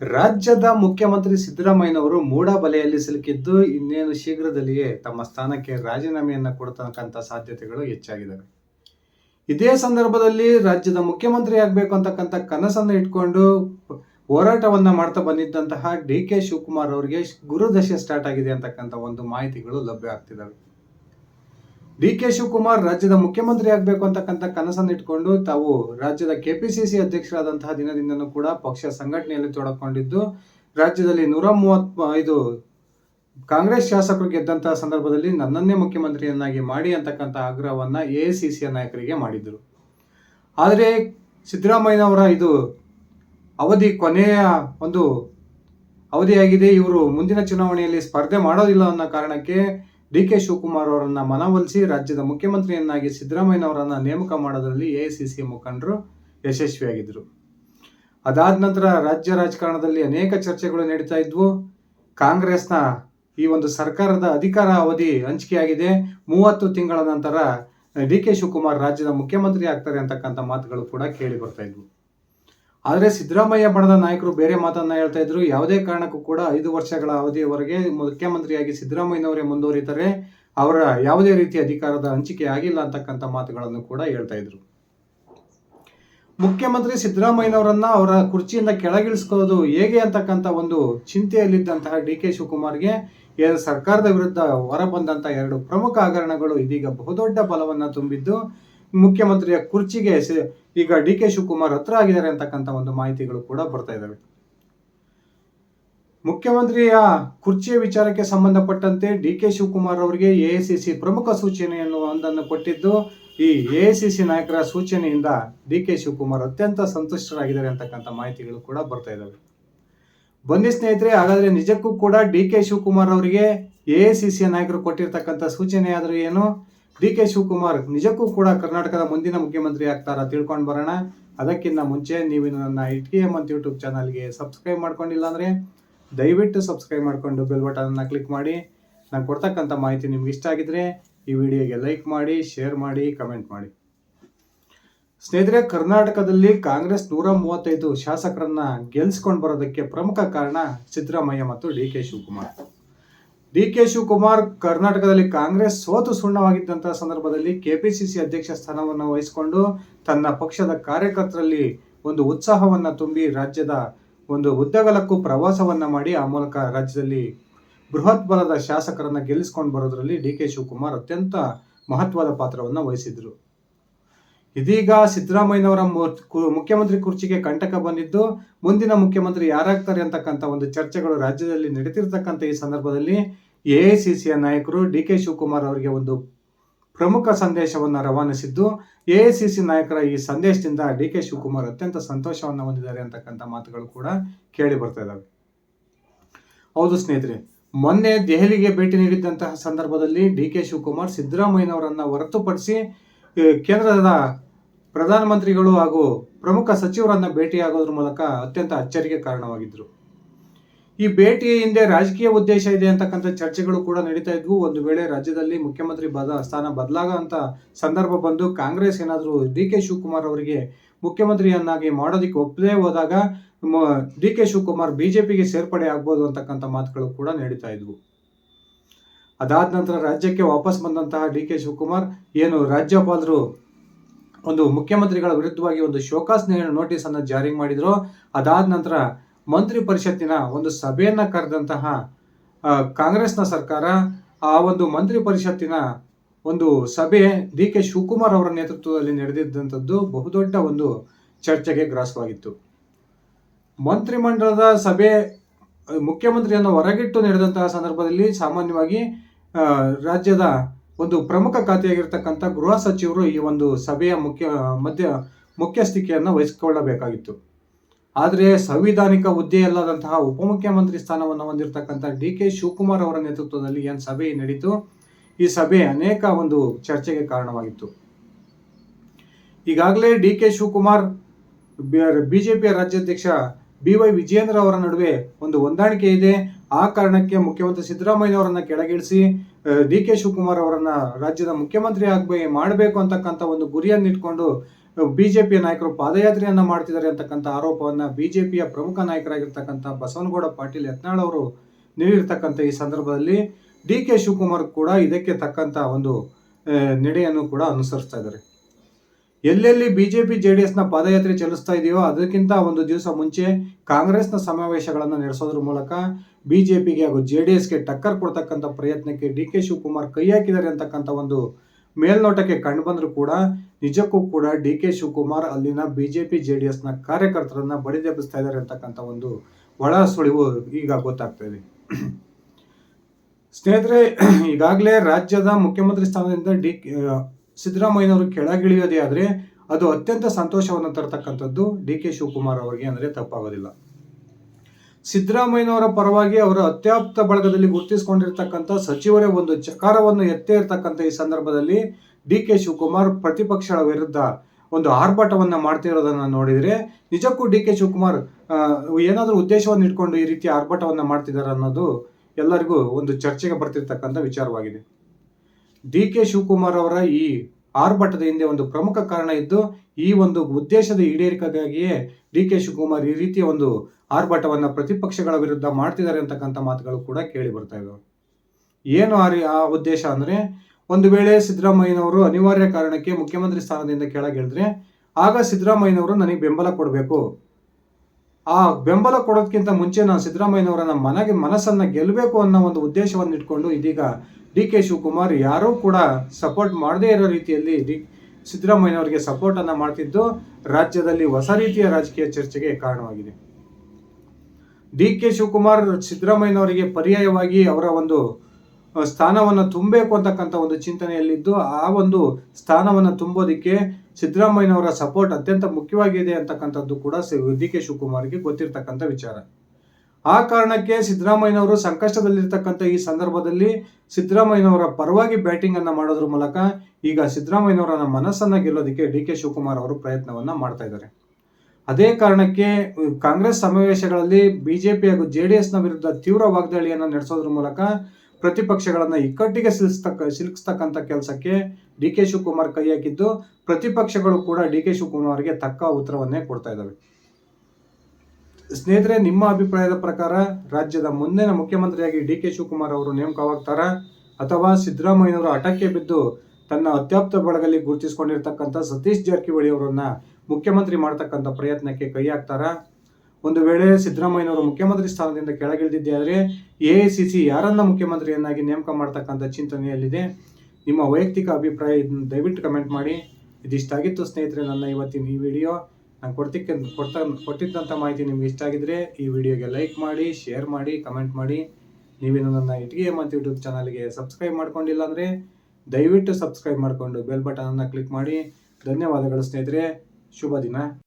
ರಾಜ್ಯದ ಮುಖ್ಯಮಂತ್ರಿ ಸಿದ್ದರಾಮಯ್ಯನವರು ಮೂಡ ಬಲೆಯಲ್ಲಿ ಸಿಲುಕಿದ್ದು ಇನ್ನೇನು ಶೀಘ್ರದಲ್ಲಿಯೇ ತಮ್ಮ ಸ್ಥಾನಕ್ಕೆ ರಾಜೀನಾಮೆಯನ್ನು ಕೊಡ್ತಕ್ಕಂಥ ಸಾಧ್ಯತೆಗಳು ಹೆಚ್ಚಾಗಿದ್ದಾವೆ. ಇದೇ ಸಂದರ್ಭದಲ್ಲಿ ರಾಜ್ಯದ ಮುಖ್ಯಮಂತ್ರಿ ಆಗಬೇಕು ಅಂತಕ್ಕಂಥ ಕನಸನ್ನು ಇಟ್ಕೊಂಡು ಹೋರಾಟವನ್ನ ಮಾಡ್ತಾ ಬಂದಿದ್ದಂತಹ ಡಿ ಕೆ ಶಿವಕುಮಾರ್ ಅವರಿಗೆ ಗುರುದಶೆ ಸ್ಟಾರ್ಟ್ ಆಗಿದೆ ಅಂತಕ್ಕಂಥ ಒಂದು ಮಾಹಿತಿಗಳು ಲಭ್ಯ ಆಗ್ತಿದ್ದಾವೆ. ಡಿ ಕೆ ಶಿವಕುಮಾರ್ ರಾಜ್ಯದ ಮುಖ್ಯಮಂತ್ರಿ ಆಗಬೇಕು ಅಂತಕ್ಕಂಥ ಕನಸನ್ನು ಇಟ್ಕೊಂಡು ತಾವು ರಾಜ್ಯದ ಕೆಪಿಸಿಸಿ ಅಧ್ಯಕ್ಷರಾದಂತಹ ದಿನದಿಂದನೂ ಕೂಡ ಪಕ್ಷ ಸಂಘಟನೆಯಲ್ಲಿ ತೊಡಕೊಂಡಿದ್ದು, ರಾಜ್ಯದಲ್ಲಿ ನೂರ ಮೂವತ್ತೈದು ಕಾಂಗ್ರೆಸ್ ಶಾಸಕರು ಗೆದ್ದಂತಹ ಸಂದರ್ಭದಲ್ಲಿ ನನ್ನನ್ನೇ ಮುಖ್ಯಮಂತ್ರಿಯನ್ನಾಗಿ ಮಾಡಿ ಅಂತಕ್ಕಂಥ ಆಗ್ರಹವನ್ನ ಎ ಸಿ ಸಿಯ ನಾಯಕರಿಗೆ ಮಾಡಿದ್ರು. ಆದರೆ ಸಿದ್ದರಾಮಯ್ಯನವರ ಇದು ಅವಧಿ ಕೊನೆಯ ಒಂದು ಅವಧಿಯಾಗಿದೆ. ಇವರು ಮುಂದಿನ ಚುನಾವಣೆಯಲ್ಲಿ ಸ್ಪರ್ಧೆ ಮಾಡೋದಿಲ್ಲ ಅನ್ನೋ ಕಾರಣಕ್ಕೆ ಡಿ ಕೆ ಶಿವಕುಮಾರ್ ಅವರನ್ನು ಮನವೊಲಿಸಿ ರಾಜ್ಯದ ಮುಖ್ಯಮಂತ್ರಿಯನ್ನಾಗಿ ಸಿದ್ದರಾಮಯ್ಯನವರನ್ನ ನೇಮಕ ಮಾಡೋದರಲ್ಲಿ ಸಿ ಮುಖಂಡರು ಯಶಸ್ವಿಯಾಗಿದ್ದರು ಅದಾದ ನಂತರ ರಾಜ್ಯ ರಾಜಕಾರಣದಲ್ಲಿ ಅನೇಕ ಚರ್ಚೆಗಳು ನಡೀತಾ ಇದ್ವು. ಕಾಂಗ್ರೆಸ್ನ ಈ ಒಂದು ಸರ್ಕಾರದ ಅಧಿಕಾರ ಅವಧಿ ಹಂಚಿಕೆಯಾಗಿದೆ. ಮೂವತ್ತು ತಿಂಗಳ ನಂತರ ಡಿ ಕೆ ಶಿವಕುಮಾರ್ ರಾಜ್ಯದ ಮುಖ್ಯಮಂತ್ರಿ ಆಗ್ತಾರೆ ಅಂತಕ್ಕಂಥ ಮಾತುಗಳು ಕೂಡ ಕೇಳಿ ಬರ್ತಾ ಇದ್ವು. ಆದರೆ ಸಿದ್ದರಾಮಯ್ಯ ಬಣದ ನಾಯಕರು ಬೇರೆ ಮಾತನ್ನ ಹೇಳ್ತಾ ಇದ್ರು. ಯಾವುದೇ ಕಾರಣಕ್ಕೂ ಕೂಡ ಐದು ವರ್ಷಗಳ ಅವಧಿಯವರೆಗೆ ಮುಖ್ಯಮಂತ್ರಿಯಾಗಿ ಸಿದ್ದರಾಮಯ್ಯನವರೇ ಮುಂದುವರಿತಾರೆ ಅವರ ಯಾವುದೇ ರೀತಿಯ ಅಧಿಕಾರದ ಹಂಚಿಕೆ ಆಗಿಲ್ಲ ಅಂತಕ್ಕಂಥ ಮಾತುಗಳನ್ನು ಕೂಡ ಹೇಳ್ತಾ ಇದ್ರು. ಮುಖ್ಯಮಂತ್ರಿ ಸಿದ್ದರಾಮಯ್ಯನವರನ್ನ ಅವರ ಕುರ್ಚಿಯಿಂದ ಕೆಳಗಿಳಿಸ್ಕೊಳ್ಳೋದು ಹೇಗೆ ಅಂತಕ್ಕಂಥ ಒಂದು ಚಿಂತೆಯಲ್ಲಿದ್ದಂತಹ ಡಿ ಕೆ ಶಿವಕುಮಾರ್ಗೆ ಸರ್ಕಾರದ ವಿರುದ್ಧ ಹೊರಬಂದಂತಹ ಎರಡು ಪ್ರಮುಖ ಹಗರಣಗಳು ಇದೀಗ ಬಹುದೊಡ್ಡ ಬಲವನ್ನು ತುಂಬಿದ್ದು ಮುಖ್ಯಮಂತ್ರಿಯ ಕುರ್ಚಿಗೆ ಈಗ ಡಿ ಕೆ ಶಿವಕುಮಾರ್ ಹತ್ರ ಆಗಿದ್ದಾರೆ ಅಂತಕ್ಕಂಥ ಒಂದು ಮಾಹಿತಿಗಳು ಕೂಡ ಬರ್ತಾ ಇದ್ದಾವೆ. ಮುಖ್ಯಮಂತ್ರಿಯ ಕುರ್ಚಿಯ ವಿಚಾರಕ್ಕೆ ಸಂಬಂಧಪಟ್ಟಂತೆ ಡಿ ಕೆ ಶಿವಕುಮಾರ್ ಅವರಿಗೆ ಎಐಸಿಸಿ ಪ್ರಮುಖ ಸೂಚನೆಯನ್ನು ಒಂದನ್ನು ಕೊಟ್ಟಿದ್ದು, ಈ ಎಐಸಿಸಿ ನಾಯಕರ ಸೂಚನೆಯಿಂದ ಡಿ ಕೆ ಶಿವಕುಮಾರ್ ಅತ್ಯಂತ ಸಂತುಷ್ಟರಾಗಿದ್ದಾರೆ ಅಂತಕ್ಕಂಥ ಮಾಹಿತಿಗಳು ಕೂಡ ಬರ್ತಾ ಇದ್ದಾವೆ. ಬನ್ನಿ ಸ್ನೇಹಿತರೆ, ಹಾಗಾದ್ರೆ ನಿಜಕ್ಕೂ ಕೂಡ ಡಿ ಕೆ ಶಿವಕುಮಾರ್ ಅವರಿಗೆ ಎ ಸಿ ಸಿ ನಾಯಕರು ಕೊಟ್ಟಿರ್ತಕ್ಕಂಥ ಸೂಚನೆ ಆದರೂ ಏನು? ಡಿ ಕೆ ಶಿವಕುಮಾರ್, ನಿಜಕ್ಕೂ ಕೂಡ ಕರ್ನಾಟಕದ ಮುಂದಿನ ಮುಖ್ಯಮಂತ್ರಿ ಆಗ್ತಾರ ತಿಳ್ಕೊಂಡು ಬರೋಣ. ಅದಕ್ಕಿಂತ ಮುಂಚೆ ನೀವು ನನ್ನ ಇಟ್ಕೆ ಎಂ ಅಂತ ಯೂಟ್ಯೂಬ್ ಚಾನಲ್ಗೆ ಸಬ್ಸ್ಕ್ರೈಬ್ ಮಾಡ್ಕೊಂಡಿಲ್ಲ ಅಂದರೆ ದಯವಿಟ್ಟು ಸಬ್ಸ್ಕ್ರೈಬ್ ಮಾಡಿಕೊಂಡು ಬೆಲ್ ಬಟನನ್ನು ಕ್ಲಿಕ್ ಮಾಡಿ. ನಾನು ಕೊಡ್ತಕ್ಕಂಥ ಮಾಹಿತಿ ನಿಮ್ಗೆ ಇಷ್ಟ ಆಗಿದ್ರೆ ಈ ವಿಡಿಯೋಗೆ ಲೈಕ್ ಮಾಡಿ, ಶೇರ್ ಮಾಡಿ, ಕಮೆಂಟ್ ಮಾಡಿ. ಸ್ನೇಹಿತರೆ, ಕರ್ನಾಟಕದಲ್ಲಿ ಕಾಂಗ್ರೆಸ್ ನೂರ ಮೂವತ್ತೈದು ಶಾಸಕರನ್ನ ಗೆಲ್ಸ್ಕೊಂಡು ಬರೋದಕ್ಕೆ ಪ್ರಮುಖ ಕಾರಣ ಸಿದ್ದರಾಮಯ್ಯ ಮತ್ತು D K Shivakumar. D K Shivakumar ಕರ್ನಾಟಕದಲ್ಲಿ ಕಾಂಗ್ರೆಸ್ ಸೋತು ಸುಣ್ಣವಾಗಿದ್ದಂತಹ ಸಂದರ್ಭದಲ್ಲಿ ಕೆಪಿಸಿಸಿ ಅಧ್ಯಕ್ಷ ಸ್ಥಾನವನ್ನು ವಹಿಸಿಕೊಂಡು ತನ್ನ ಪಕ್ಷದ ಕಾರ್ಯಕರ್ತರಲ್ಲಿ ಒಂದು ಉತ್ಸಾಹವನ್ನು ತುಂಬಿ ರಾಜ್ಯದ ಒಂದು ಉದ್ದಗಲಕ್ಕೂ ಪ್ರವಾಸವನ್ನ ಮಾಡಿ ಆ ಮೂಲಕ ರಾಜ್ಯದಲ್ಲಿ ಬೃಹತ್ ಬಲದ ಶಾಸಕರನ್ನು ಗೆಲ್ಲಿಸ್ಕೊಂಡು ಬರೋದರಲ್ಲಿ ಡಿ ಕೆ ಶಿವಕುಮಾರ್ ಅತ್ಯಂತ ಮಹತ್ವದ ಪಾತ್ರವನ್ನು ವಹಿಸಿದ್ರು. ಇದೀಗ ಸಿದ್ದರಾಮಯ್ಯನವರ ಮುಖ್ಯಮಂತ್ರಿ ಕುರ್ಚಿಗೆ ಕಂಟಕ ಬಂದಿದ್ದು, ಮುಂದಿನ ಮುಖ್ಯಮಂತ್ರಿ ಯಾರಾಗ್ತಾರೆ ಅಂತಕ್ಕಂಥ ಒಂದು ಚರ್ಚೆಗಳು ರಾಜ್ಯದಲ್ಲಿ ನಡೀತಿರ್ತಕ್ಕಂಥ ಈ ಸಂದರ್ಭದಲ್ಲಿ ಎಐಸಿಸಿಯ ನಾಯಕರು ಡಿ ಕೆ ಶಿವಕುಮಾರ್ ಅವರಿಗೆ ಒಂದು ಪ್ರಮುಖ ಸಂದೇಶವನ್ನು ರವಾನಿಸಿದ್ದು ಸಿ ನಾಯಕರ ಈ ಸಂದೇಶದಿಂದ ಡಿ ಕೆ ಶಿವಕುಮಾರ್ ಅತ್ಯಂತ ಸಂತೋಷವನ್ನು ಹೊಂದಿದ್ದಾರೆ ಅಂತಕ್ಕಂಥ ಮಾತುಗಳು ಕೂಡ ಕೇಳಿ ಬರ್ತಾ ಇದ್ದಾವೆ ಹೌದು ಸ್ನೇಹಿತರೆ, ಮೊನ್ನೆ ದೆಹಲಿಗೆ ಭೇಟಿ ನೀಡಿದ್ದಂತಹ ಸಂದರ್ಭದಲ್ಲಿ ಡಿ ಕೆ ಶಿವಕುಮಾರ್ ಸಿದ್ದರಾಮಯ್ಯನವರನ್ನು ಹೊರತುಪಡಿಸಿ ಕೇಂದ್ರದ ಪ್ರಧಾನಮಂತ್ರಿಗಳು ಹಾಗೂ ಪ್ರಮುಖ ಸಚಿವರನ್ನ ಭೇಟಿಯಾಗೋದ್ರ ಮೂಲಕ ಅತ್ಯಂತ ಅಚ್ಚರಿಗೆ ಕಾರಣವಾಗಿದ್ರು. ಈ ಭೇಟಿಯ ಹಿಂದೆ ರಾಜಕೀಯ ಉದ್ದೇಶ ಇದೆ ಅಂತಕ್ಕಂಥ ಚರ್ಚೆಗಳು ಕೂಡ ನಡೀತಾ ಇದ್ವು. ಒಂದು ವೇಳೆ ರಾಜ್ಯದಲ್ಲಿ ಮುಖ್ಯಮಂತ್ರಿ ಬದ, ಸ್ಥಾನ ಬದಲಾಗಂತ ಸಂದರ್ಭ ಬಂದು ಕಾಂಗ್ರೆಸ್ ಏನಾದರೂ ಡಿ ಕೆ ಶಿವಕುಮಾರ್ ಅವರಿಗೆ ಮುಖ್ಯಮಂತ್ರಿಯನ್ನಾಗಿ ಮಾಡೋದಕ್ಕೆ ಒಪ್ಪದೇ ಹೋದಾಗ ಡಿ ಕೆ ಶಿವಕುಮಾರ್ ಬಿಜೆಪಿಗೆ ಸೇರ್ಪಡೆ ಆಗ್ಬೋದು ಅಂತಕ್ಕಂಥ ಮಾತುಗಳು ಕೂಡ ನಡೀತಾ ಇದ್ವು. ಅದಾದ ನಂತರ ರಾಜ್ಯಕ್ಕೆ ವಾಪಸ್ ಬಂದಂತಹ ಡಿ ಕೆ ಶಿವಕುಮಾರ್, ಏನು ರಾಜ್ಯಪಾಲರು ಒಂದು ಮುಖ್ಯಮಂತ್ರಿಗಳ ವಿರುದ್ಧವಾಗಿ ಒಂದು ಶೋಕಾಸ್ ನೋಟಿಸ್ ಅನ್ನು ಜಾರಿ ಮಾಡಿದ್ರು. ಅದಾದ ನಂತರ ಮಂತ್ರಿ ಪರಿಷತ್ತಿನ ಒಂದು ಸಭೆಯನ್ನ ಕರೆದಂತಹ ಕಾಂಗ್ರೆಸ್ನ ಸರ್ಕಾರ ಆ ಒಂದು ಮಂತ್ರಿ ಪರಿಷತ್ತಿನ ಒಂದು ಸಭೆ ಡಿ ಕೆ ಶಿವಕುಮಾರ್ ಅವರ ನೇತೃತ್ವದಲ್ಲಿ ನಡೆದಿದ್ದಂಥದ್ದು ಬಹುದೊಡ್ಡ ಒಂದು ಚರ್ಚೆಗೆ ಗ್ರಾಸವಾಗಿತ್ತು. ಮಂತ್ರಿಮಂಡಲದ ಸಭೆ, ಮುಖ್ಯಮಂತ್ರಿಯನ್ನು ಹೊರಗಿಟ್ಟು ನಡೆದಂತಹ ಸಂದರ್ಭದಲ್ಲಿ ಸಾಮಾನ್ಯವಾಗಿ ರಾಜ್ಯದ ಒಂದು ಪ್ರಮುಖ ಖಾತೆಯಾಗಿರ್ತಕ್ಕಂಥ ಗೃಹ ಸಚಿವರು ಈ ಒಂದು ಸಭೆಯ ಮುಖ್ಯ, ಮಧ್ಯ ಮುಖ್ಯಸ್ಥಿಕೆಯನ್ನು ವಹಿಸಿಕೊಳ್ಳಬೇಕಾಗಿತ್ತು. ಆದರೆ ಸಂವಿಧಾನಿಕ ಹುದ್ದೆಯಲ್ಲಾದಂತಹ ಉಪಮುಖ್ಯಮಂತ್ರಿ ಸ್ಥಾನವನ್ನು ಹೊಂದಿರತಕ್ಕಂಥ ಡಿ ಕೆ ಶಿವಕುಮಾರ್ ಅವರ ನೇತೃತ್ವದಲ್ಲಿ ಏನು ಸಭೆ ನಡೀತು. ಈ ಸಭೆ ಅನೇಕ ಒಂದು ಚರ್ಚೆಗೆ ಕಾರಣವಾಗಿತ್ತು. ಈಗಾಗಲೇ ಡಿ ಕೆ ಶಿವಕುಮಾರ್ ಬಿಜೆಪಿಯ ರಾಜ್ಯಾಧ್ಯಕ್ಷ ಬಿ ವೈ ವಿಜಯೇಂದ್ರ ಅವರ ನಡುವೆ ಒಂದು ಹೊಂದಾಣಿಕೆ ಇದೆ. ಆ ಕಾರಣಕ್ಕೆ ಮುಖ್ಯಮಂತ್ರಿ ಸಿದ್ದರಾಮಯ್ಯ ಅವರನ್ನು ಕೆಳಗಿಳಿಸಿ ಡಿ ಕೆ ಶಿವಕುಮಾರ್ ಅವರನ್ನ ರಾಜ್ಯದ ಮುಖ್ಯಮಂತ್ರಿ ಆಗಬೇ ಮಾಡಬೇಕು ಅಂತಕ್ಕಂಥ ಒಂದು ಗುರಿಯನ್ನಿಟ್ಕೊಂಡು ಬಿಜೆಪಿಯ ನಾಯಕರು ಪಾದಯಾತ್ರೆಯನ್ನ ಮಾಡ್ತಿದ್ದಾರೆ ಅಂತಕ್ಕಂಥ ಆರೋಪವನ್ನ ಬಿಜೆಪಿಯ ಪ್ರಮುಖ ನಾಯಕರಾಗಿರ್ತಕ್ಕಂಥ ಬಸವನಗೌಡ ಪಾಟೀಲ್ ಯತ್ನಾಳ್ ಅವರು ನೀಡಿರ್ತಕ್ಕಂಥ ಈ ಸಂದರ್ಭದಲ್ಲಿ ಡಿ ಕೆ ಶಿವಕುಮಾರ್ ಕೂಡ ಇದಕ್ಕೆ ತಕ್ಕಂತ ಒಂದು ನಡೆಯನ್ನು ಕೂಡ ಅನುಸರಿಸ್ತಾ ಇದ್ದಾರೆ. ಎಲ್ಲೆಲ್ಲಿ ಬಿಜೆಪಿ ಜೆ ಡಿ ಎಸ್ನ ಪಾದಯಾತ್ರೆ ಚಲಿಸ್ತಾ ಇದೆಯೋ ಅದಕ್ಕಿಂತ ಒಂದು ದಿವಸ ಮುಂಚೆ ಕಾಂಗ್ರೆಸ್ನ ಸಮಾವೇಶಗಳನ್ನು ನಡೆಸೋದ್ರ ಮೂಲಕ ಬಿಜೆಪಿಗೆ ಹಾಗೂ ಜೆ ಡಿ ಎಸ್ಗೆ ಟಕ್ಕರ್ ಕೊಡ್ತಕ್ಕಂಥ ಪ್ರಯತ್ನಕ್ಕೆ ಡಿ ಕೆ ಶಿವಕುಮಾರ್ ಕೈ ಹಾಕಿದ್ದಾರೆ ಅಂತಕ್ಕಂಥ ಒಂದು ಮೇಲ್ನೋಟಕ್ಕೆ ಕಂಡು ಬಂದರೂ ಕೂಡ ನಿಜಕ್ಕೂ ಕೂಡ ಡಿ ಕೆ ಶಿವಕುಮಾರ್ ಅಲ್ಲಿನ ಬಿಜೆಪಿ ಜೆ ಡಿ ಎಸ್ನ ಕಾರ್ಯಕರ್ತರನ್ನ ಬಡಿದೆಬ್ಬಿಸ್ತಾ ಇದ್ದಾರೆ ಅಂತಕ್ಕಂಥ ಒಂದು ಒಳ ಸುಳಿವು ಈಗ ಗೊತ್ತಾಗ್ತಾ ಇದೆ. ಸ್ನೇಹಿತರೆ, ಈಗಾಗಲೇ ರಾಜ್ಯದ ಮುಖ್ಯಮಂತ್ರಿ ಸ್ಥಾನದಿಂದ ಡಿ ಸಿದ್ದರಾಮಯ್ಯನವರು ಕೆಳಗಿಳಿಯೋದೇ ಆದರೆ ಅದು ಅತ್ಯಂತ ಸಂತೋಷವನ್ನು ತರತಕ್ಕಂಥದ್ದು ಡಿ ಕೆ ಶಿವಕುಮಾರ್ ಅವರಿಗೆ ಅಂದರೆ ತಪ್ಪಾಗೋದಿಲ್ಲ. ಸಿದ್ದರಾಮಯ್ಯನವರ ಪರವಾಗಿ ಅವರ ಅತ್ಯಾಪ್ತ ಬಳಗದಲ್ಲಿ ಗುರುತಿಸಿಕೊಂಡಿರ್ತಕ್ಕಂಥ ಸಚಿವರೇ ಒಂದು ಚಕಾರವನ್ನು ಎತ್ತೇ ಇರತಕ್ಕಂಥ ಈ ಸಂದರ್ಭದಲ್ಲಿ ಡಿ ಕೆ ಶಿವಕುಮಾರ್ ಪ್ರತಿಪಕ್ಷಗಳ ವಿರುದ್ಧ ಒಂದು ಆರ್ಭಟವನ್ನ ಮಾಡ್ತಿರೋದನ್ನು ನೋಡಿದ್ರೆ ನಿಜಕ್ಕೂ ಡಿ ಕೆ ಶಿವಕುಮಾರ್ ಏನಾದರೂ ಉದ್ದೇಶವನ್ನು ಇಟ್ಕೊಂಡು ಈ ರೀತಿ ಆರ್ಭಟವನ್ನು ಮಾಡ್ತಿದ್ದಾರೆ ಅನ್ನೋದು ಎಲ್ಲರಿಗೂ ಒಂದು ಚರ್ಚೆಗೆ ಬರ್ತಿರ್ತಕ್ಕಂಥ ವಿಚಾರವಾಗಿದೆ. ಡಿ ಕೆ ಶಿವಕುಮಾರ್ ಅವರ ಈ ಆರ್ಭಟದ ಹಿಂದೆ ಒಂದು ಪ್ರಮುಖ ಕಾರಣ ಇದ್ದು, ಈ ಒಂದು ಉದ್ದೇಶದ ಈಡೇರಿಕೆಗಾಗಿಯೇ ಡಿ ಕೆ ಶಿವಕುಮಾರ್ ಈ ರೀತಿಯ ಒಂದು ಆರ್ಭಟವನ್ನು ಪ್ರತಿಪಕ್ಷಗಳ ವಿರುದ್ಧ ಮಾಡ್ತಿದ್ದಾರೆ ಅಂತಕ್ಕಂಥ ಮಾತುಗಳು ಕೂಡ ಕೇಳಿ ಬರ್ತಾ ಇದಾವೆ. ಏನು ಆ ಆ ಉದ್ದೇಶ ಅಂದ್ರೆ, ಒಂದು ವೇಳೆ ಸಿದ್ದರಾಮಯ್ಯನವರು ಅನಿವಾರ್ಯ ಕಾರಣಕ್ಕೆ ಮುಖ್ಯಮಂತ್ರಿ ಸ್ಥಾನದಿಂದ ಕೆಳಗಿಳಿದ್ರೆ ಆಗ ಸಿದ್ದರಾಮಯ್ಯನವರು ನನಗೆ ಬೆಂಬಲ ಕೊಡಬೇಕು. ಆ ಬೆಂಬಲ ಕೊಡೋದಕ್ಕಿಂತ ಮುಂಚೆ ನಾನು ಸಿದ್ದರಾಮಯ್ಯನವರನ್ನ ಮನೆಗೆ ಮನಸ್ಸನ್ನು ಗೆಲ್ಲಬೇಕು ಅನ್ನೋ ಒಂದು ಉದ್ದೇಶವನ್ನು ಇಟ್ಕೊಂಡು ಇದೀಗ ಡಿ ಕೆ ಶಿವಕುಮಾರ್ ಯಾರೂ ಕೂಡ ಸಪೋರ್ಟ್ ಮಾಡದೇ ಇರೋ ರೀತಿಯಲ್ಲಿ ಡಿ ಸಿದ್ದರಾಮಯ್ಯನವರಿಗೆ ಸಪೋರ್ಟನ್ನು ಮಾಡ್ತಿದ್ದು ರಾಜ್ಯದಲ್ಲಿ ಹೊಸ ರೀತಿಯ ರಾಜಕೀಯ ಚರ್ಚೆಗೆ ಕಾರಣವಾಗಿದೆ. ಡಿ ಕೆ ಶಿವಕುಮಾರ್ ಸಿದ್ದರಾಮಯ್ಯನವರಿಗೆ ಪರ್ಯಾಯವಾಗಿ ಅವರ ಒಂದು ಸ್ಥಾನವನ್ನು ತುಂಬಬೇಕು ಅಂತಕ್ಕಂಥ ಒಂದು ಚಿಂತನೆಯಲ್ಲಿದ್ದು ಆ ಒಂದು ಸ್ಥಾನವನ್ನು ತುಂಬೋದಿಕ್ಕೆ ಸಿದ್ದರಾಮಯ್ಯನವರ ಸಪೋರ್ಟ್ ಅತ್ಯಂತ ಮುಖ್ಯವಾಗಿದೆ ಅಂತಕ್ಕಂಥದ್ದು ಕೂಡ ಡಿ ಕೆ ಶಿವಕುಮಾರ್ಗೆ ಗೊತ್ತಿರ್ತಕ್ಕಂಥ ವಿಚಾರ. ಆ ಕಾರಣಕ್ಕೆ ಸಿದ್ದರಾಮಯ್ಯನವರು ಸಂಕಷ್ಟದಲ್ಲಿರ್ತಕ್ಕಂಥ ಈ ಸಂದರ್ಭದಲ್ಲಿ ಸಿದ್ದರಾಮಯ್ಯನವರ ಪರವಾಗಿ ಬ್ಯಾಟಿಂಗ್ ಅನ್ನು ಮಾಡೋದ್ರ ಮೂಲಕ ಈಗ ಸಿದ್ದರಾಮಯ್ಯನವರ ಮನಸ್ಸನ್ನ ಗೆಲ್ಲೋದಕ್ಕೆ ಡಿ ಕೆ ಶಿವಕುಮಾರ್ ಅವರು ಪ್ರಯತ್ನವನ್ನ ಮಾಡ್ತಾ ಇದ್ದಾರೆ. ಅದೇ ಕಾರಣಕ್ಕೆ ಕಾಂಗ್ರೆಸ್ ಸಮಾವೇಶಗಳಲ್ಲಿ ಬಿಜೆಪಿ ಹಾಗೂ ಜೆ ಡಿ ಎಸ್ನ ವಿರುದ್ಧ ತೀವ್ರ ವಾಗ್ದಾಳಿಯನ್ನು ನಡೆಸೋದ್ರ ಮೂಲಕ ಪ್ರತಿಪಕ್ಷಗಳನ್ನ ಇಕ್ಕಟ್ಟಿಗೆ ಸಿಲ್ಸ್ತಕ್ಕ, ಸಿಲುಕಿಸ್ತಕ್ಕಂಥ ಕೆಲಸಕ್ಕೆ ಡಿ ಕೆ ಶಿವಕುಮಾರ್ ಕೈ ಹಾಕಿದ್ದು, ಪ್ರತಿಪಕ್ಷಗಳು ಕೂಡ ಡಿ ಕೆ ಶಿವಕುಮಾರ್ಗೆ ತಕ್ಕ ಉತ್ತರವನ್ನೇ ಕೊಡ್ತಾ ಇದ್ದಾವೆ. ಸ್ನೇಹಿತರೆ, ನಿಮ್ಮ ಅಭಿಪ್ರಾಯದ ಪ್ರಕಾರ ರಾಜ್ಯದ ಮುಂದಿನ ಮುಖ್ಯಮಂತ್ರಿಯಾಗಿ ಡಿ ಕೆ ಶಿವಕುಮಾರ್ ಅವರು ನೇಮಕವಾಗ್ತಾರ? ಅಥವಾ ಸಿದ್ದರಾಮಯ್ಯನವರು ಹಠಕ್ಕೆ ಬಿದ್ದು ತನ್ನ ಅತ್ಯಾಪ್ತ ಬಳಗಲ್ಲಿ ಗುರುತಿಸಿಕೊಂಡಿರ್ತಕ್ಕಂಥ ಸತೀಶ್ ಜಾರಕಿಹೊಳಿ ಅವರನ್ನ ಮುಖ್ಯಮಂತ್ರಿ ಮಾಡತಕ್ಕಂಥ ಪ್ರಯತ್ನಕ್ಕೆ ಕೈ ಹಾಕ್ತಾರ? ಒಂದು ವೇಳೆ ಸಿದ್ದರಾಮಯ್ಯನವರು ಮುಖ್ಯಮಂತ್ರಿ ಸ್ಥಾನದಿಂದ ಕೆಳಗಿಳಿದಿದ್ದೆ ಆದರೆ ಎ ಐ ಸಿ ಸಿ ಯಾರನ್ನ ಮುಖ್ಯಮಂತ್ರಿಯನ್ನಾಗಿ ನೇಮಕ ಮಾಡ್ತಕ್ಕಂಥ ಚಿಂತನೆಯಲ್ಲಿದೆ. ನಿಮ್ಮ ವೈಯಕ್ತಿಕ ಅಭಿಪ್ರಾಯ ಇದನ್ನು ದಯವಿಟ್ಟು ಕಮೆಂಟ್ ಮಾಡಿ. ಇದಿಷ್ಟಾಗಿತ್ತು ಸ್ನೇಹಿತರೆ ನನ್ನ ಇವತ್ತಿನ ಈ ವಿಡಿಯೋ. ನಾನು ಕೊಡ್ತಿಕ್ಕೆ ಕೊಡ್ತಾ ಕೊಟ್ಟಿದ್ದಂಥ ಮಾಹಿತಿ ನಿಮ್ಗೆ ಇಷ್ಟ ಆಗಿದ್ರೆ ಈ ವಿಡಿಯೋಗೆ ಲೈಕ್ ಮಾಡಿ, ಶೇರ್ ಮಾಡಿ, ಕಮೆಂಟ್ ಮಾಡಿ. ನೀವೇನು ನನ್ನ ಇಟ್ಗೆ ಮತ್ತು ಯೂಟ್ಯೂಬ್ ಚಾನಲ್ಗೆ ಸಬ್ಸ್ಕ್ರೈಬ್ ಮಾಡ್ಕೊಂಡಿಲ್ಲ ಅಂದರೆ ದಯವಿಟ್ಟು ಸಬ್ಸ್ಕ್ರೈಬ್ ಮಾಡಿಕೊಂಡು ಬೆಲ್ ಬಟನನ್ನು ಕ್ಲಿಕ್ ಮಾಡಿ. ಧನ್ಯವಾದಗಳು ಸ್ನೇಹಿತರೆ. ಶುಭ ದಿನ.